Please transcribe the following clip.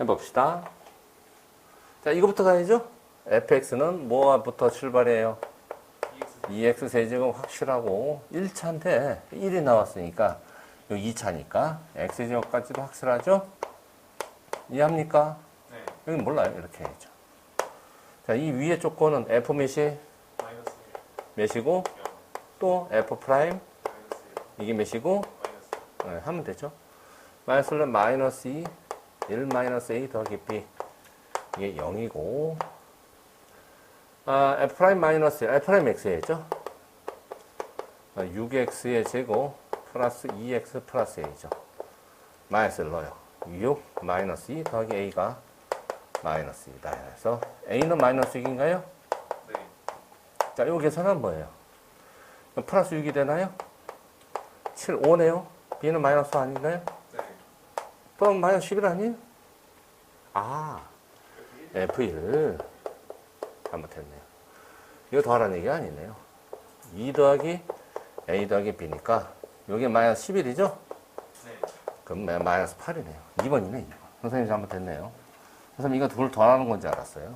해봅시다. 자, 이거부터 가야죠? fx는 뭐부터 출발해요? 2x 세제곱 확실하고 1차인데 1이 나왔으니까 요 2차니까 x제곱까지도 확실하죠? 이해합니까? 네. 여기 몰라요. 이렇게 해야죠. 자, 이 위에 조건은 f 몇이 마이너스 몇이고 0. 또 f 프라임 마이너스 1. 이게 몇이고 마이너스 네, 하면 되죠. 마이너스는 마이너스 2, 1 마이너스 a 더하기 b. 이게 0이고, 아, f 프라임 마이너스 1, f 프라임 x죠. 아, 6x의 제곱 플러스 2x 플러스 a죠. 마이너스를 넣어요. 6 마이너스 2 더하기 a가 마이너스 2다. 그래서 a는 마이너스 6인가요? 네. 자, 요 계산은 뭐예요? 플러스 6이 되나요? 7, 5네요? b는 마이너스 아닌가요? 네. 그럼 마이너스 11 아니에요? 아, F1 잘못했네요. 이거 더하라는 얘기가 아니네요. 2 더하기 A 더하기 B니까 여기 마이너스 11이죠? 네. 그럼 마- 마이너스 8이네요. 2번이네, 2번. 선생님 잘못했네요. 선생님 이거 둘 더하는 건지 알았어요.